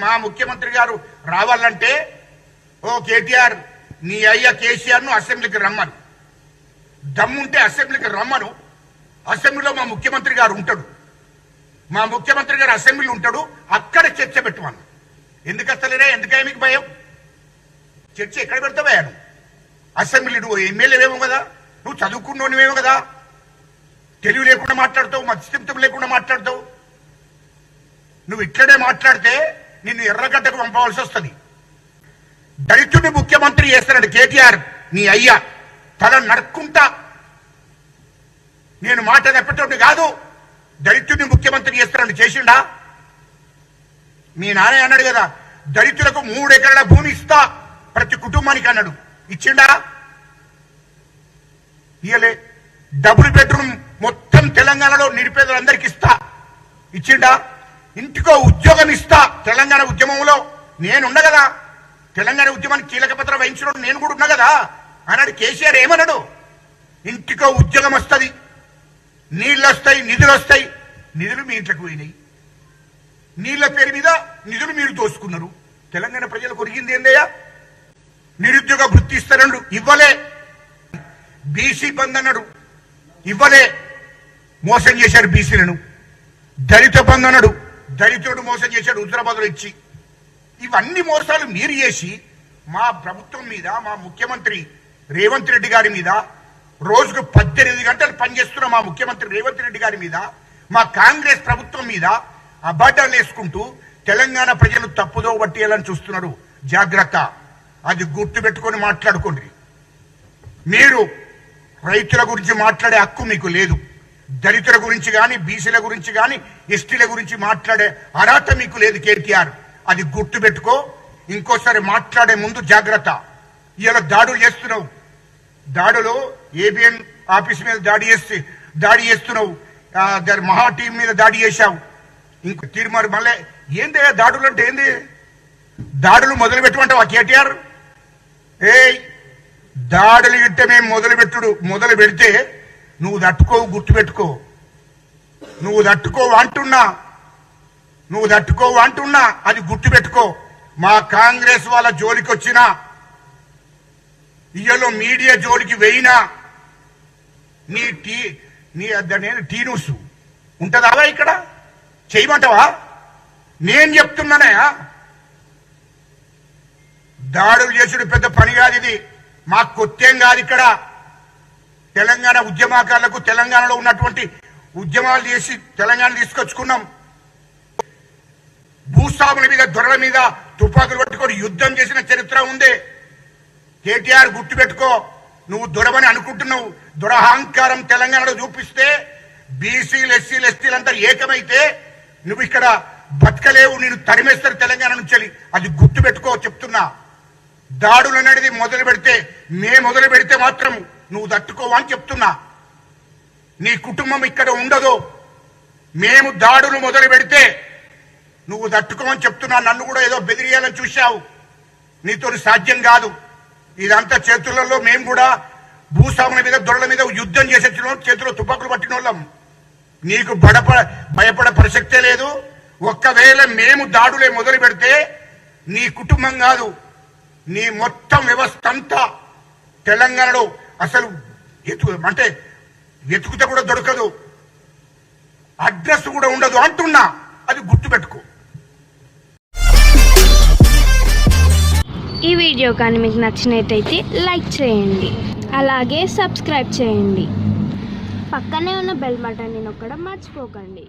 మా ముఖ్యమంత్రి గారు రావాలంటే ఓ కేటీఆర్ నీ అయ్య కేసీఆర్ను అసెంబ్లీకి రమ్మను. దమ్ముంటే అసెంబ్లీకి రమ్మను. అసెంబ్లీలో మా ముఖ్యమంత్రి గారు ఉంటాడు. మా ముఖ్యమంత్రి గారు అసెంబ్లీలో ఉంటాడు. అక్కడ చర్చ పెట్టుమను ఎందుకు వస్తలేరా ఎందుకయ్యా మీకు భయం? చర్చ ఎక్కడ పెడతావా నువ్వు అసెంబ్లీ నువ్వు ఎమ్మెల్యేవేమో కదా? నువ్వు చదువుకున్నోనివేమో కదా? తెలివి లేకుండా మాట్లాడతావు మత్స్యంతం లేకుండా మాట్లాడతావు. నువ్వు ఇట్లనే మాట్లాడితే నిన్ను ఎర్రగడ్డకు పంపవలసి వస్తుంది. దళితుడిని ముఖ్యమంత్రి చేస్తున్నాడు కేటీఆర్ నీ అయ్యా. తల నడుక్కుంటా. నేను మాట తప్పటోడిని కాదు. దళితుడిని ముఖ్యమంత్రి చేస్తున్నాడు. చేసిండా? మీ నాన్న అన్నాడు కదా దళితులకు మూడు ఎకరాల భూమి ఇస్తా. ప్రతి కుటుంబానికి అన్నాడు. ఇచ్చిండా? ఇయలే డబుల్ బెడ్రూమ్ మొత్తం తెలంగాణలో నిరుపేదలందరికి ఇస్తా. ఇచ్చిండా? ఇంటికో ఉద్యోగం ఇస్తా. తెలంగాణ ఉద్యమంలో నేనున్న కదా. తెలంగాణ ఉద్యమానికి కీలక పత్ర వహించడం నేను కూడా ఉన్నా కదా. అన్నాడు కేసీఆర్ ఏమన్నాడు ఇంటికో ఉద్యోగం వస్తుంది నీళ్ళు వస్తాయి నిధులు వస్తాయి నిధులు మీ ఇంట్లోకి పోయినాయి. నీళ్ళ పేరు మీద నిధులు మీరు దోసుకున్నారు. తెలంగాణ ప్రజలకు ఒరిగింది ఏందయ్యా? నిరుద్యోగ వృత్తి ఇస్తారన్నాడు ఇవ్వలే. బీసీ బంద్ అన్నాడు ఇవ్వలే. మోసం చేశారు బీసీలను. దళిత బంద్ అన్నాడు దళితుడు మోసం చేశాడు హుజరాబాద్లో ఇచ్చి. ఇవన్నీ మోసాలు మీరు చేసి మా ప్రభుత్వం మీద మా ముఖ్యమంత్రి రేవంత్ రెడ్డి గారి మీద రోజుకు పద్దెనిమిది గంటలు పనిచేస్తున్న మా ముఖ్యమంత్రి రేవంత్ రెడ్డి గారి మీద మా కాంగ్రెస్ ప్రభుత్వం మీద అబద్ధాలు వేసుకుంటూ తెలంగాణ ప్రజలు తప్పుదో పట్టేయాలని చూస్తున్నారు. జాగ్రత్త. అది గుర్తు పెట్టుకొని మాట్లాడుకోండి. మీరు రైతుల గురించి మాట్లాడే హక్కు మీకు లేదు. దళితుల గురించి కానీ బీసీల గురించి కానీ ఎస్టీల గురించి మాట్లాడే అర్హత మీకు లేదు కేటీఆర్. అది గుర్తు పెట్టుకో. ఇంకోసారి మాట్లాడే ముందు జాగ్రత్త. ఇలా దాడులు చేస్తున్నావు. దాడులు ఏబిఎన్ ఆఫీస్ మీద దాడి చేస్తే దాడి చేస్తున్నావు. మహా టీం మీద దాడి చేశావు. ఇంకో తీర్మారు మళ్ళీ ఏంది దాడులు అంటే ఏంది? దాడులు మొదలు పెట్టమంటావా కేటీఆర్? ఏ దాడులు ఇట్ట మేము మొదలు పెట్టుడు మొదలు పెడితే నువ్వు తట్టుకోవు గుర్తుపెట్టుకో. నువ్వు తట్టుకోవు అంటున్నా. నువ్వు తట్టుకోవు అంటున్నా అది గుర్తుపెట్టుకో. మా కాంగ్రెస్ వాళ్ళ జోలికి వచ్చినా ఇయ్యలో మీడియా జోలికి వెయినా నీ టీ నీ నేను టీ న్యూస్. ఉంటుందా ఇక్కడ? చేయమంటావా? నేను చెప్తున్నానయా దాడులు చేసుడు పెద్ద పని కాదు ఇది. మాకు కొత్తేం కాదు ఇక్కడ. తెలంగాణ ఉద్యమకారులకు తెలంగాణలో ఉన్నటువంటి ఉద్యమాలు చేసి తెలంగాణ తీసుకొచ్చుకున్నాం. భూస్వాముల మీద దొరల మీద తుపాకులు పట్టుకొని యుద్ధం చేసిన చరిత్ర ఉంది. కేటీఆర్ గుర్తుపెట్టుకో నువ్వు దొరవని అనుకుంటున్నావు. దురహంకారం తెలంగాణలో చూపిస్తే బీసీలు ఎస్సీలు ఎస్టీలు అంతా ఏకమైతే నువ్వు ఇక్కడ బతకలేవు నేను తరిమేస్తారు తెలంగాణ నుంచి అది గుర్తుపెట్టుకో చెప్తున్నా. దాడులు అనేది మొదలు పెడితే మే మొదలు పెడితే మాత్రం నువ్వు తట్టుకోవా అని చెప్తున్నా. నీ కుటుంబం ఇక్కడ ఉండదు. మేము దాడులు మొదలు పెడితే నువ్వు తట్టుకోమని చెప్తున్నా. నన్ను కూడా ఏదో బెదిరియాలని చూశావు. నీతో సాధ్యం కాదు. ఇదంతా చేతులలో మేము కూడా భూస్వాముల మీద దొరల మీద యుద్ధం చేసేసిన చేతిలో తుపాకులు పట్టిన వాళ్ళం. నీకు బడప భయపడే ప్రసక్తే లేదు. ఒక్కవేళ మేము దాడులే మొదలు పెడితే నీ కుటుంబం కాదు. నీ మొత్తం వ్యవస్థ అంతా తెలంగాణలో అసలు ఎతు అంటే వెతుకుతే కూడా దొరకదు. అడ్రస్ కూడా ఉండదు అంటున్నా. అది గుర్తుపెట్టుకో. ఈ వీడియో కానీ మీకు నచ్చినట్టయితే లైక్ చేయండి. అలాగే సబ్స్క్రైబ్ చేయండి. పక్కనే ఉన్న బెల్ మటన్ నేను ఒక్కడ మర్చిపోకండి.